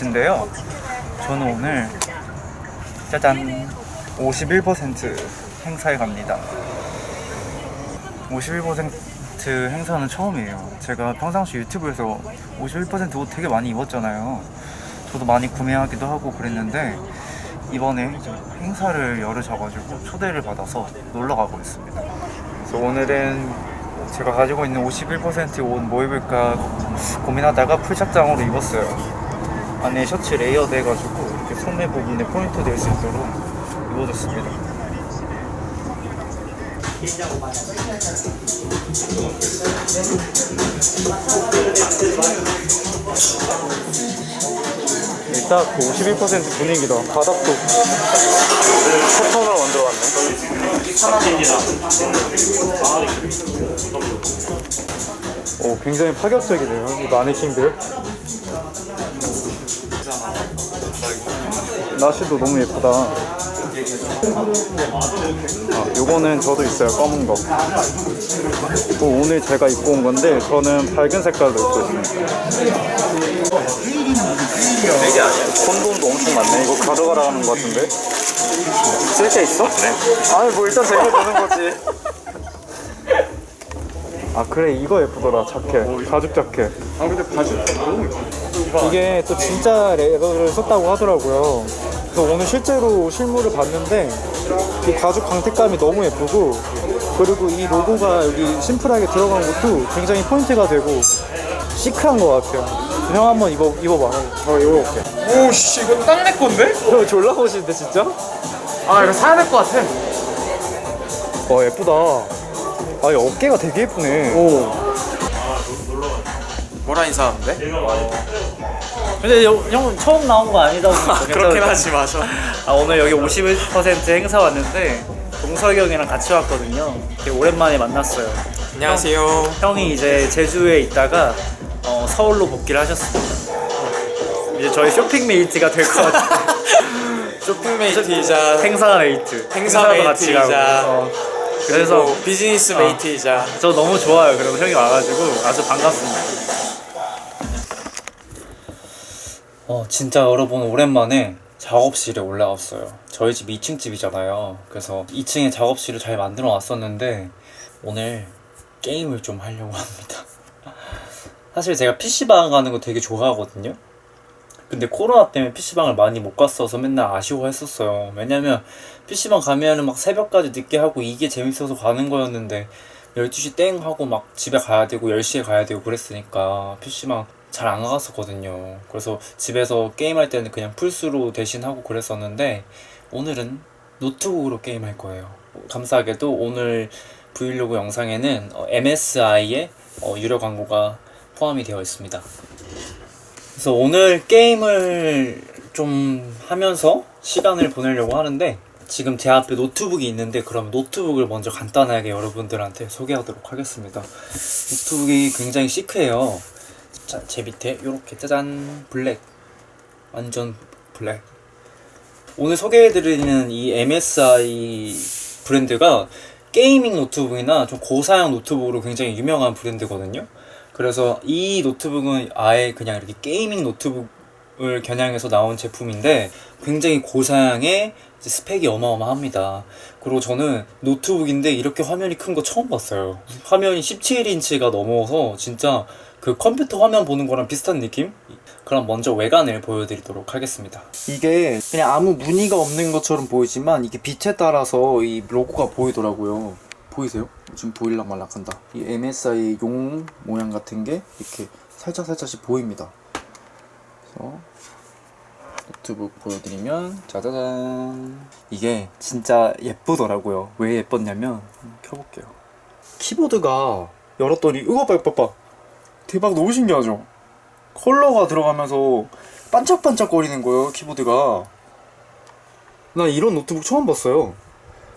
8시인데요. 저는 오늘 짜잔 51% 행사에 갑니다. 51% 행사는 처음이에요. 제가 평상시 유튜브에서 51%옷 되게 많이 입었잖아요. 저도 많이 구매하기도 하고 그랬는데 이번에 행사를 열으셔가지고 초대를 받아서 놀러 가고 있습니다. 그래서 오늘은 제가 가지고 있는 51%옷 뭐 입을까 고민하다가 풀착장으로 입었어요. 안에 셔츠 레이어드 해가지고 이렇게 소매 부분에 포인트 될 수 있도록 입어줬습니다. 일단 그51% 분위기다. 바닥도 패턴으로 만들어 왔네. 오, 굉장히 파격적이네요. 이 마네킹들. 나시도 너무 예쁘다. 아, 요거는 저도 있어요. 검은 거. 또 오늘 제가 입고 온 건데 저는 밝은 색깔로 입고 있습니다. 콘돔도 엄청 많네. 이거 가져가라 하는 것 같은데. 쓸데 있어? 그래. 아니 뭐 일단 제가 되는 거지. 아 그래 이거 예쁘더라 자켓 가죽 자켓 아 근데 바지 너무 예뻐. 이게 또 진짜 레더를 썼다고 하더라고요 그래서 오늘 실제로 실물을 봤는데 이 가죽 광택감이 너무 예쁘고 그리고 이 로고가 여기 심플하게 들어간 것도 굉장히 포인트가 되고 시크한 것 같아요 형 한번 입어, 입어봐 어 이거 볼게. 오씨 이거 딱 내 건데? 형 졸라 멋있는데 진짜? 아 이거 사야 될 것 같아. 와 예쁘다 아 이 어깨가 되게 예쁘네 오. 뭐라 인사하는데? 근데 형, 형 처음 나온 거 아니다 보니까 그렇긴? 하지 마셔. 아, 오늘 여기 51% 행사 왔는데 동석이 형이랑 같이 왔거든요. 되게 오랜만에 만났어요. 안녕하세요. 형이 이제 제주에 있다가 어, 서울로 복귀를 하셨습니다. 이제 저희 쇼핑 메이트가 될 것 같아요. 쇼핑 메이트이자 행사 메이트. 행사 행사도 같이 가고. 메이트이자 어, 그래서 비즈니스 어. 메이트이자 저 너무 좋아요. 그리고 형이 와가지고 아주 반갑습니다. 어, 진짜 여러분 오랜만에 작업실에 올라왔어요. 저희 집 2층 집이잖아요. 그래서 2층에 작업실을 잘 만들어 놨었는데 오늘 게임을 좀 하려고 합니다. 사실 제가 PC방 가는 거 되게 좋아하거든요. 근데 코로나 때문에 PC방을 많이 못 갔어서 맨날 아쉬워했었어요. 왜냐면 PC방 가면은 막 새벽까지 늦게 하고 이게 재밌어서 가는 거였는데 12시 땡 하고 막 집에 가야 되고 10시에 가야 되고 그랬으니까 PC방 잘안 갔었거든요. 그래서 집에서 게임할 때는 그냥 플스로 대신 하고 그랬었는데 오늘은 노트북으로 게임할 거예요. 감사하게도 오늘 브이로그 영상에는 어, MSI의 어, 유료 광고가 포함이 되어 있습니다. 그래서 오늘 게임을 좀 하면서 시간을 보내려고 하는데 지금 제 앞에 노트북이 있는데 그럼 노트북을 먼저 간단하게 여러분들한테 소개하도록 하겠습니다. 노트북이 굉장히 시크해요. 자, 제 밑에 이렇게 짜잔 블랙 완전 블랙 오늘 소개해드리는 이 MSI 브랜드가 게이밍 노트북이나 좀 고사양 노트북으로 굉장히 유명한 브랜드거든요. 그래서 이 노트북은 아예 그냥 이렇게 게이밍 노트북을 겨냥해서 나온 제품인데 굉장히 고사양의 스펙이 어마어마합니다. 그리고 저는 노트북인데 이렇게 화면이 큰 거 처음 봤어요. 화면이 17인치가 넘어서 진짜 그 컴퓨터 화면 보는 거랑 비슷한 느낌? 그럼 먼저 외관을 보여드리도록 하겠습니다. 이게 그냥 아무 무늬가 없는 것처럼 보이지만 이게 빛에 따라서 이 로고가 보이더라고요. 보이세요? 지금 보일락 말락한다. 이 MSI 용 모양 같은 게 이렇게 살짝 살짝씩 보입니다. 그래서 노트북 보여드리면 짜자잔 이게 진짜 예쁘더라고요. 왜 예뻤냐면 켜볼게요. 키보드가 열었더니 으거 봐, 봐, 봐. 대박 너무 신기하죠? 컬러가 들어가면서 반짝반짝거리는 거예요 키보드가 나 이런 노트북 처음 봤어요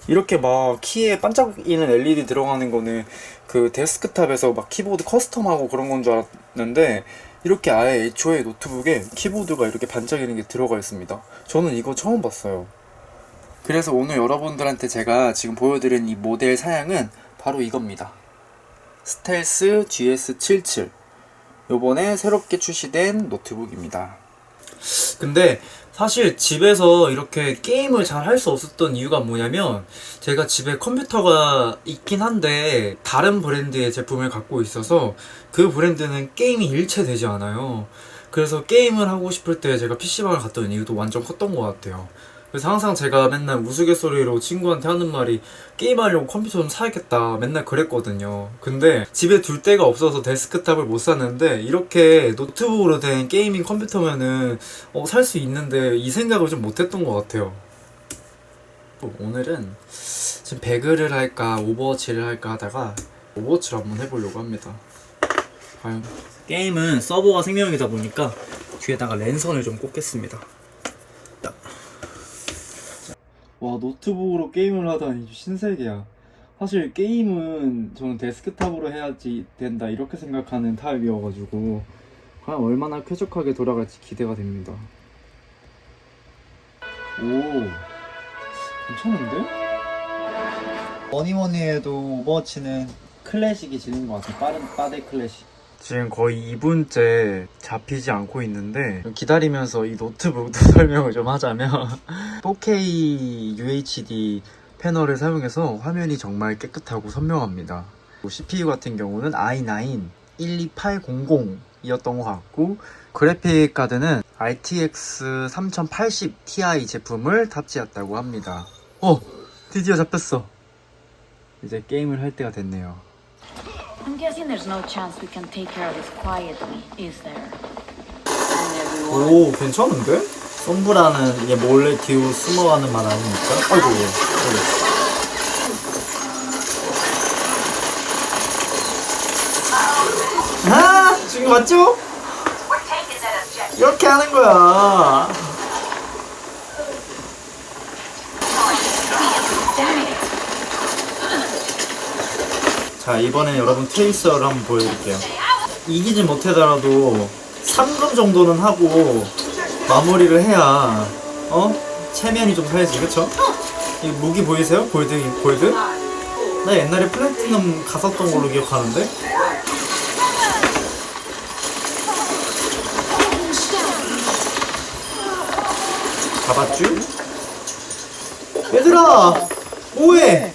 이렇게 막 키에 반짝이는 LED 들어가는 거는 그 데스크탑에서 막 키보드 커스텀하고 그런 건 줄 알았는데 이렇게 아예 애초에 노트북에 키보드가 이렇게 반짝이는 게 들어가 있습니다. 저는 이거 처음 봤어요. 그래서 오늘 여러분들한테 제가 지금 보여드린 이 모델 사양은 바로 이겁니다. 스텔스 GS77 요번에 새롭게 출시된 노트북입니다. 근데 사실 집에서 이렇게 게임을 잘 할 수 없었던 이유가 뭐냐면 제가 집에 컴퓨터가 있긴 한데 다른 브랜드의 제품을 갖고 있어서 그 브랜드는 게임이 일체되지 않아요. 그래서 게임을 하고 싶을 때 제가 PC방을 갔던 이유도 완전 컸던 것 같아요. 그래서 항상 제가 맨날 우스갯소리로 친구한테 하는 말이 게임하려고 컴퓨터 좀 사야겠다 맨날 그랬거든요. 근데 집에 둘 데가 없어서 데스크탑을 못 샀는데 이렇게 노트북으로 된 게이밍 컴퓨터면은 어, 살 수 있는데 이 생각을 좀 못했던 것 같아요. 오늘은 지금 배그를 할까 오버워치를 할까 하다가 오버워치를 한번 해보려고 합니다. 과연 게임은 서버가 생명이다 보니까 뒤에다가 랜선을 좀 꽂겠습니다. 와 노트북으로 게임을 하다니 신세계야. 사실 게임은 저는 데스크탑으로 해야지 된다 이렇게 생각하는 타입이어가지고 과연 얼마나 쾌적하게 돌아갈지 기대가 됩니다. 오 괜찮은데? 뭐니 뭐니 해도 오버워치는 클래식이 지는 것 같아. 빠른 빠데 클래식. 지금 거의 2분째 잡히지 않고 있는데 기다리면서 이 노트북도 설명을 좀 하자면 4K UHD 패널을 사용해서 화면이 정말 깨끗하고 선명합니다. CPU 같은 경우는 i9 12800이었던 것 같고 그래픽 카드는 RTX 3080 Ti 제품을 탑재했다고 합니다. 어! 드디어 잡혔어. 이제 게임을 할 때가 됐네요. I'm guessing there's no chance we can take care of this quietly, is there? And everyone. 오 괜찮은데? 썸브라는 이게 몰래 뒤로 숨어가는 말 아닙니까? 아이고 예. 아 지금 맞죠? 이렇게 하는 거야. 자 이번엔 여러분 트레이서를 한번 보여드릴게요. 이기진 못하더라도 3금 정도는 하고 마무리를 해야 어? 체면이 좀 살지 그쵸? 이 무기 보이세요? 골드 골드? 나 옛날에 플래티넘 갔었던 걸로 기억하는데 잡았쥬? 얘들아 뭐해?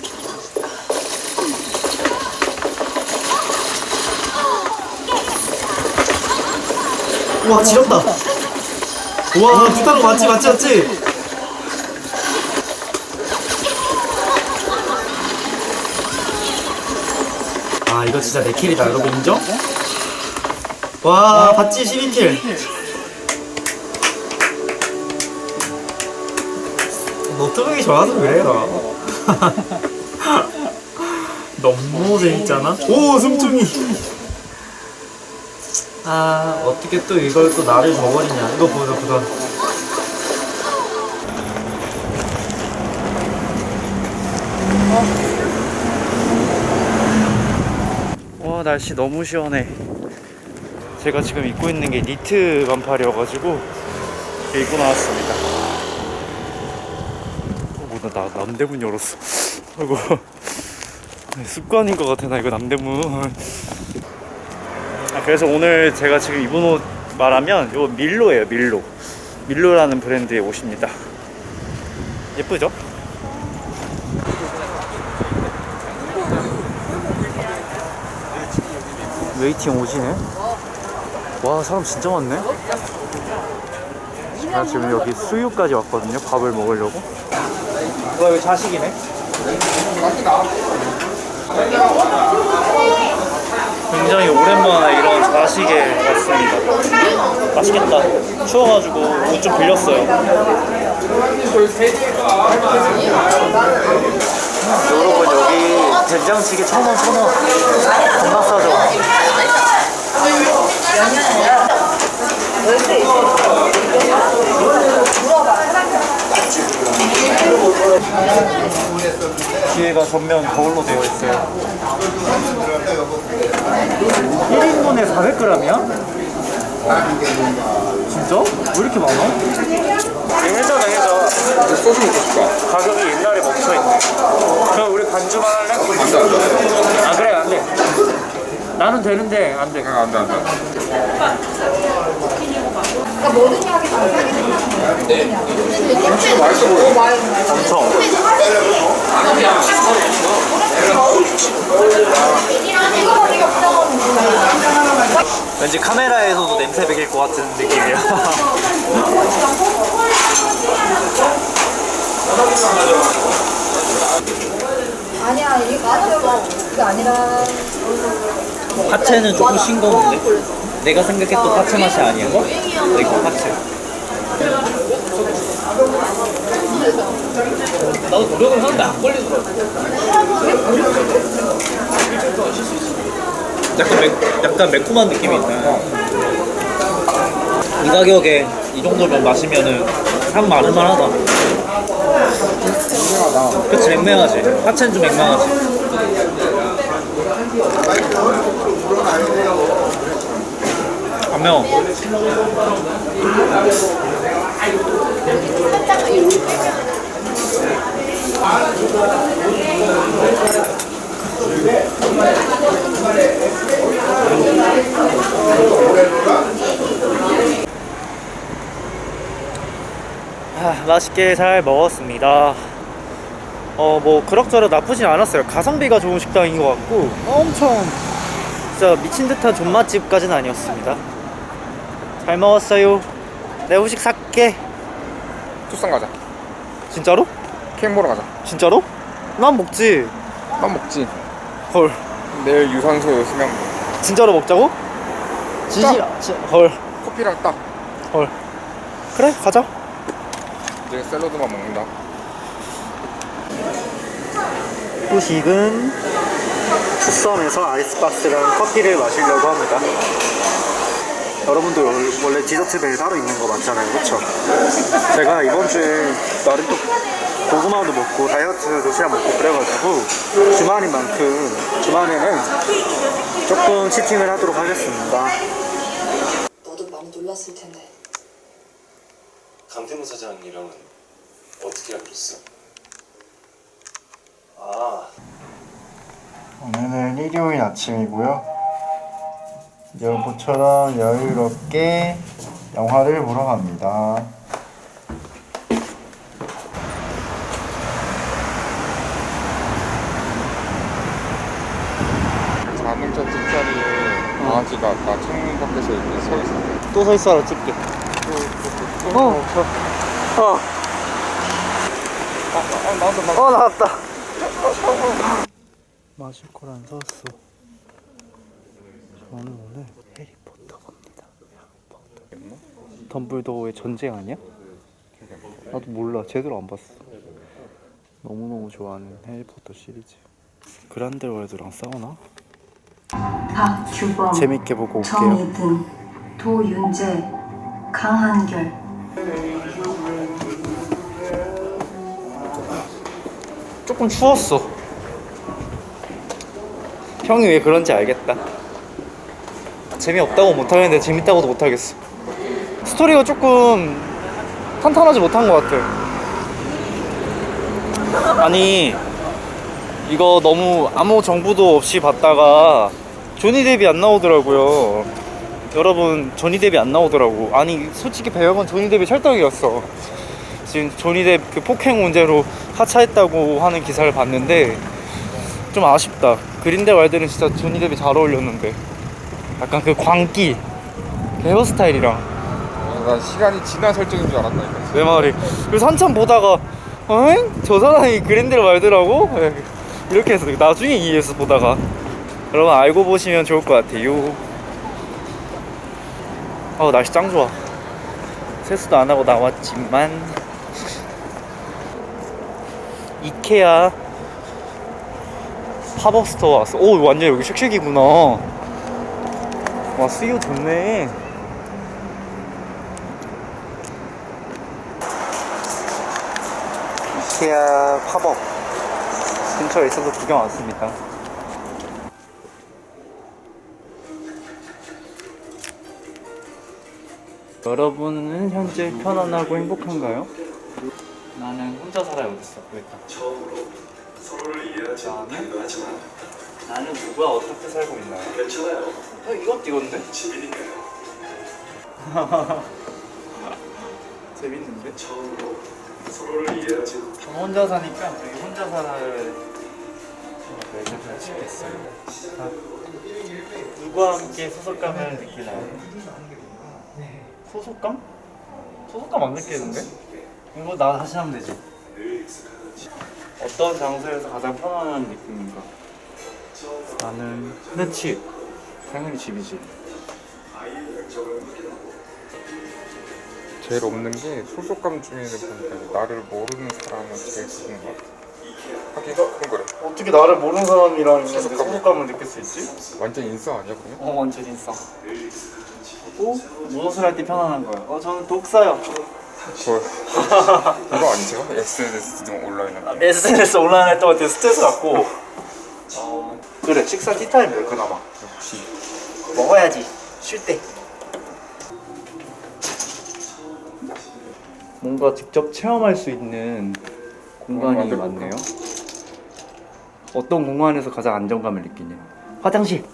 와 지렸다. 와거 맞지 맞지 맞지? 아 이거 진짜 내 킬이다. 여러분 인정? 와 봤지 12킬? 노트북이 좋아서 그래요 너무 재밌잖아? 오 숨tum이 아 어떻게 또 이걸 또 나를 줘버리냐. 이거 보자 보자 와 날씨 너무 시원해. 제가 지금 입고 있는 게 니트 반팔이어가지고 입고 나왔습니다. 어, 뭐나 나 남대문 열었어. 아이고 습관인 것 같아 나 이거 남대문. 아, 그래서 오늘 제가 지금 입은 옷 말하면 이거 밀로예요 밀로 밀로라는 브랜드의 옷입니다 예쁘죠? 웨이팅 오지네. 와 사람 진짜 많네. 제가 지금 여기 수유까지 왔거든요. 밥을 먹으려고. 와 여기 자식이네. 굉장히 오랜만에 이런 자식에 왔습니다. 맛있겠다. 추워가지고 옷 좀 빌렸어요. 여러분 여기 된장찌개 천 원, 천 원. 겁나 싸죠. 뒤에가 전면 거울로 되어 있어요. 1인분에 400g이야? 진짜? 왜 이렇게 많아? 이거 해자네 해자. 소스 먹고 싶다. 가격이 옛날에 멈춰있네. 그럼 우리 반주만 할래? 아 그래 안 돼. 나는 되는데 안 돼. 안돼 안돼 그러니까 뭐든지 하기 전에 사기 생각하는 거야. 엄청. 이거가 내가 부담하는 거야. 왠지 카메라에서도 냄새 배길 것 같은 느낌이야. 아니야, 이게 맞아요. 그게 아니라. 파채는 조금 싱거운데? 내가 생각했던 파채 맛이 아니야. 이거 파채. 나도 노력을 하는데 안 걸리더라고. 약간, 매, 약간 매콤한 느낌이 있다. 이 가격에 이 정도면 마시면은 상 많을만 하다. 그치, 맹맹하지. 파채는 좀 맹맹하지. 안 매워. 아, 맛있게 잘 먹었습니다. 어, 뭐, 그럭저럭 나쁘진 않았어요. 가성비가 좋은 식당인 것 같고, 엄청, 진짜 미친 듯한 존맛집까지는 아니었습니다. 잘 먹었어요. 내 후식 살게. 투싼 가자 진짜로? 케이크 먹으러 가자 진짜로? 난 먹지. 난 먹지 헐. 내일 유산소 수면 진짜로 먹자고? 진실, 진, 헐. 커피랑 딱 헐. 그래, 가자. 이제 샐러드만 먹는다 후식은 투썸에서 아이스박스랑 커피를 마시려고 합니다. 여러분들 원래 디저트 벨 따로 있는 거 맞잖아요, 그쵸? 제가 이번 주에 나름 또 고구마도 먹고 다이어트 도시락 먹고 그래가지고 주말인 만큼 주말에는 조금 치팅을 하도록 하겠습니다. 너도 많이 놀랐을 텐데 강태무 사장이랑은 어떻게 알고 있어? 아, 오늘은 일요일 아침이고요. 여보처럼 여유롭게 영화를 보러 갑니다. 자동차 뒷자리에 강아지가 아까 창문 밖에서 이렇게 서 있어 또서 있어라 찍게. 어, 어, 아 나도 나어 나왔다. 마실 거란 사왔어. 저는 오늘 해리포터 갑니다. 해리포터. 덤블도어의 전쟁 아니야? 나도 몰라. 제대로 안 봤어. 너무너무 좋아하는 해리포터 시리즈. 그란델월드랑 싸우나? 박규범, 재밌게 보고 올게요. 정희등, 도윤재, 강한결 조금 추웠어. 형이 왜 그런지 알겠다. 재미없다고 못하겠는데 재밌다고도 못하겠어. 스토리가 조금 탄탄하지 못한 것 같아. 아니, 이거 너무 아무 정보도 없이 봤다가 조니 뎁이 안 나오더라고요. 여러분, 조니 뎁이 안 나오더라고. 아니, 솔직히 배역은 조니 뎁이 찰떡이었어. 지금 조니 뎁그 폭행 문제로 하차했다고 하는 기사를 봤는데 좀 아쉽다. 그린델왈드는 진짜 조니 뎁이 잘 어울렸는데 약간 그 광기 그 헤어스타일이랑 나 시간이 지난 설정인 줄 알았다니까 내 말이 그래서 한참 보다가 어잉? 저 사람이 그린델왈드라고? 이렇게 해서 나중에 이해해서 보다가 여러분 알고 보시면 좋을 것 같아요 어 날씨 짱 좋아 세수도 안 하고 나왔지만 이케아 팝업 스토어 왔어. 오, 완전 여기 쉑쉑이구나. 와, 수요 좋네. 이케아 팝업 근처에 있어서 구경 왔습니다. 여러분은 현재 편안하고 행복한가요? 나는 혼자 살아요, 어딨어? 그랬다. 서로를 이해하지 못하기도 하지만 나는 누가 어떻게 살고 있나요? 괜찮아요. 어, 이것도 이건데? 집이니까요. 재밌는데? 처음으로 서로를 이해하지 저 혼자 사니까 되게 혼자 살아를 매듭을 짓겠어요. 누구와 함께 소속감을 느끼나요? 소속감? 소속감 안 느끼는데? 이거 나 다시 하면 되지. 어떤 장소에서 가장 편안한 느낌인가? 나는 내 집. 당연히 집이지. 제일 없는 게 소속감 중에는 보니까 나를 모르는 사람은 제일 좋은 것 같아. 하긴 그래. 어떻게 나를 모르는 사람이랑 있는데 소속감을 느낄 수 있지? 완전 인싸 아니야 그냥? 어 완전 인싸. 그리고 무엇을 할 때 편안한 거야? 어 저는 독서요. 저 이거 아니세요? SNS 등 온라인은 SNS 온라인 활동할 때 스트레스 받고 어, 그래 식사 티타임 될 그나마. 역시. 먹어야지 쉴 때. 뭔가 직접 체험할 수 있는 공간이 만들어볼까? 많네요. 어떤 공간에서 가장 안정감을 느끼냐? 화장실.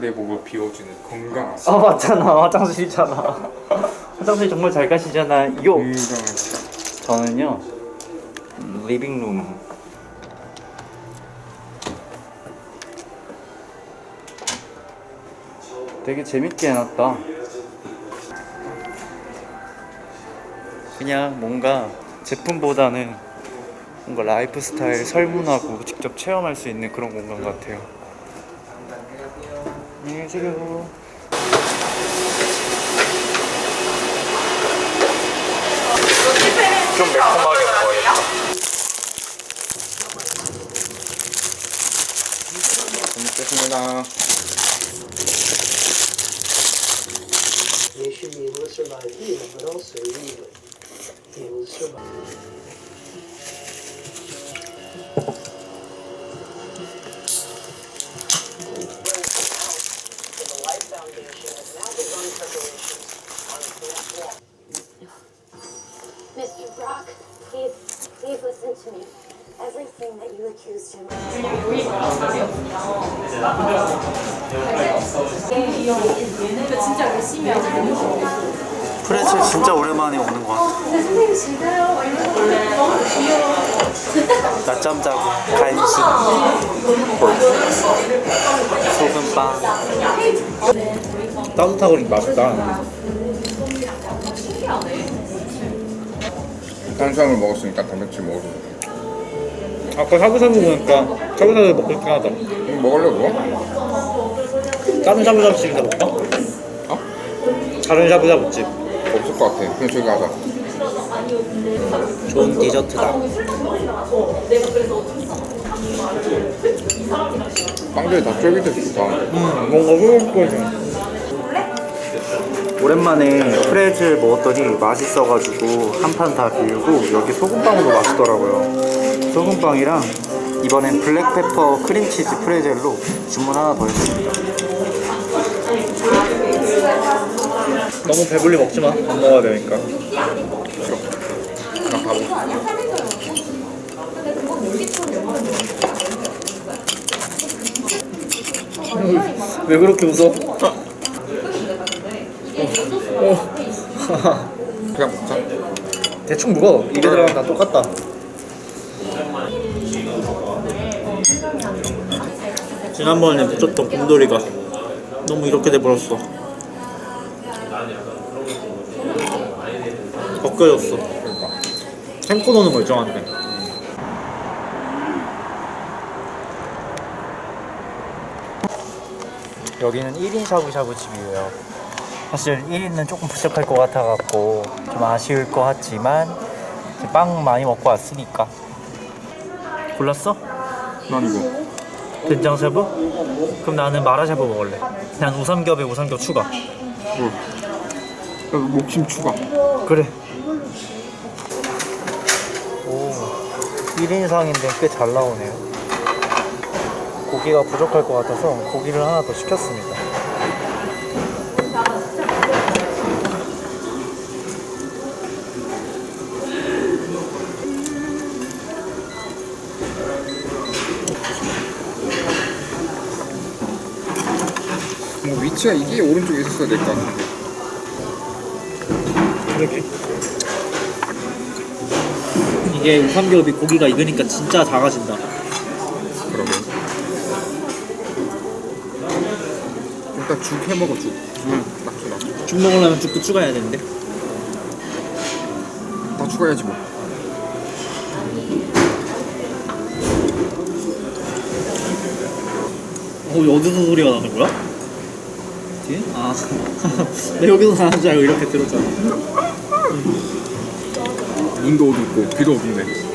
내 몸을 비워주는 건강한 아 맞잖아. 화장실이잖아. 화장실 정말 잘 가시잖아. 요. 저는요 음, 리빙룸 되게 재밌게 해놨다 그냥 뭔가 제품보다는 뭔가 라이프 스타일 설문하고 직접 체험할 수 있는 그런 공간 같아요 안녕히 계세요 좀 매콤하게 먹어야겠다. 잘 먹겠습니다. They should be able to survive here, but also legally be able to survive. Mr. Brock, please, please listen to me. 프레첼 진짜 오랜만에 오는 거 같아. 낮잠 자고 간식 소금빵. 따뜻하고 맛있다. 탄수화물 먹었으니까 단백질 먹어도 돼. 아까 샤브샤브 보니까 샤브샤브 먹고 싶긴 하다 이거 먹으려고? 다른 샤브샤브집이나 볼까? 어? 다른 샤브샤브집 없을 것 같아. 그냥 저기 가자. 좋은 디저트다 빵들이 다 쫄깃해서 좋다. 음, 뭔가 흐뭇거리네 오랜만에 프레첼 먹었더니 맛있어가지고 한 판 다 비우고 여기 소금빵도 맛있더라고요 소금빵이랑 이번엔 블랙페퍼 크림치즈 프레젤로 주문 하나 더 했습니다 너무 배불리 먹지마 안 먹어야 되니까 그냥 가보자. 왜 그렇게 웃어? 그냥 먹자. 대충 묵어. 입에 들어가면 다 똑같다. 지난번에 묻혔던 곰돌이가 너무 이렇게 돼버렸어. 벗겨졌어. 햄코 넣는 거 있잖아 여기는 1인 샤브샤브 집이에요 사실 1인은 조금 부족할 것 같아갖고 좀 아쉬울 것 같지만 빵 많이 먹고 왔으니까 골랐어? 난 이거. 된장 샤브? 그럼 나는 마라 샤브 먹을래 난 우삼겹에 우삼겹 추가 뭐. 여기 목심 추가. 그래 오 1인상인데 꽤 잘 나오네요 고기가 부족할 것 같아서 고기를 하나 더 시켰습니다 위치가 이게 오른쪽에 있었어야 될 것 같은데. 그러게. 이게 우삼겹이 고기가 익으니까 진짜 작아진다. 그러게. 일단 죽 해먹어 죽. 딱 주나. 죽 먹으려면 죽도 추가해야 되는데. 다 추가해야지 뭐. 어, 여기서 소리가 나는 거야? 뒤에? 아, 나 여기서 나는 줄 알고 이렇게 들었잖아. 눈도 어둡고 귀도 어둡네.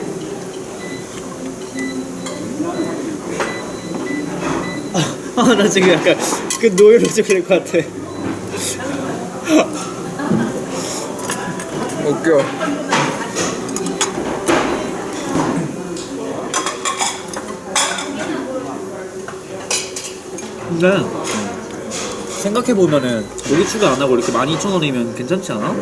아, 나 지금 약간 그 노예로 찍힐 것 같아. 웃겨. 근데 생각해보면은 고기 추가 안 하고 이렇게 12,000원이면 괜찮지 않아?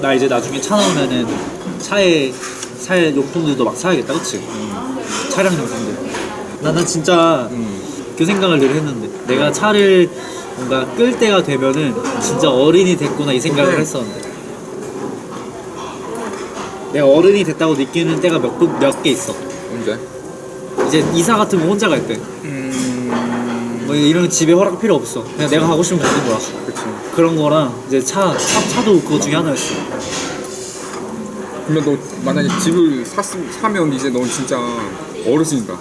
나 이제 나중에 차 나오면은 차에 살 용품들도 막 사야겠다 그치? 차량 용품들. 나는 진짜 그 생각을 늘 했는데 내가 차를 뭔가 끌 때가 되면은 진짜 어른이 됐구나 이 생각을 했었는데 내가 어른이 됐다고 느끼는 때가 몇개 있어 언제? 이제 이사 같은 거 혼자 갈 때. 뭐 이런 집에 허락 필요 없어. 그냥 내가 가고 싶으면 가는 거야. 그치. 그런 거랑 이제 차, 차 차도 그거 중에 하나였어. 근데 너 만약에 집을 샀, 사면 이제 넌 진짜 어르신이다.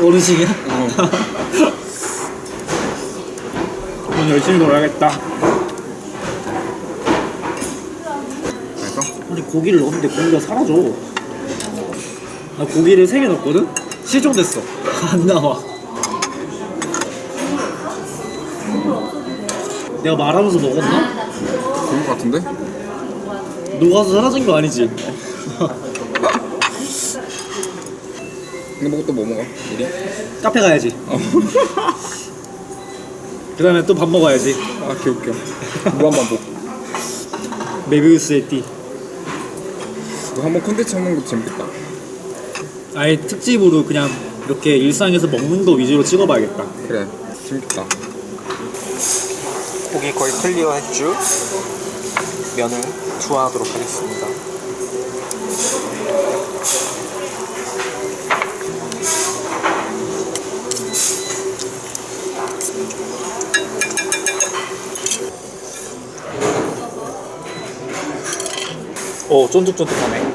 어르신이야? 어. 열심히 놀아야겠다. 그래서 아니 고기를 넣었는데 고기가 사라져. 나 고기를 세개 넣었거든? 실종됐어. 안 나와. 내가 말하면서 먹었나? 그런 거 같은데? 녹아서 사라진 거 아니지? 근데 먹고 또뭐 먹어? 우리? 카페 가야지. 그 다음에 또 밥 먹어야지. 아 개웃겨. 무한반복. 메비우스의 띠. 너 한번 콘텐츠 하는 것도 재밌겠다. 아예 특집으로 그냥 이렇게 일상에서 먹는 거 위주로 찍어봐야겠다. 그래. 재밌겠다. 고기 거의 클리어 했죠? 면을 투하하도록 하겠습니다. 오, 쫀득쫀득하네.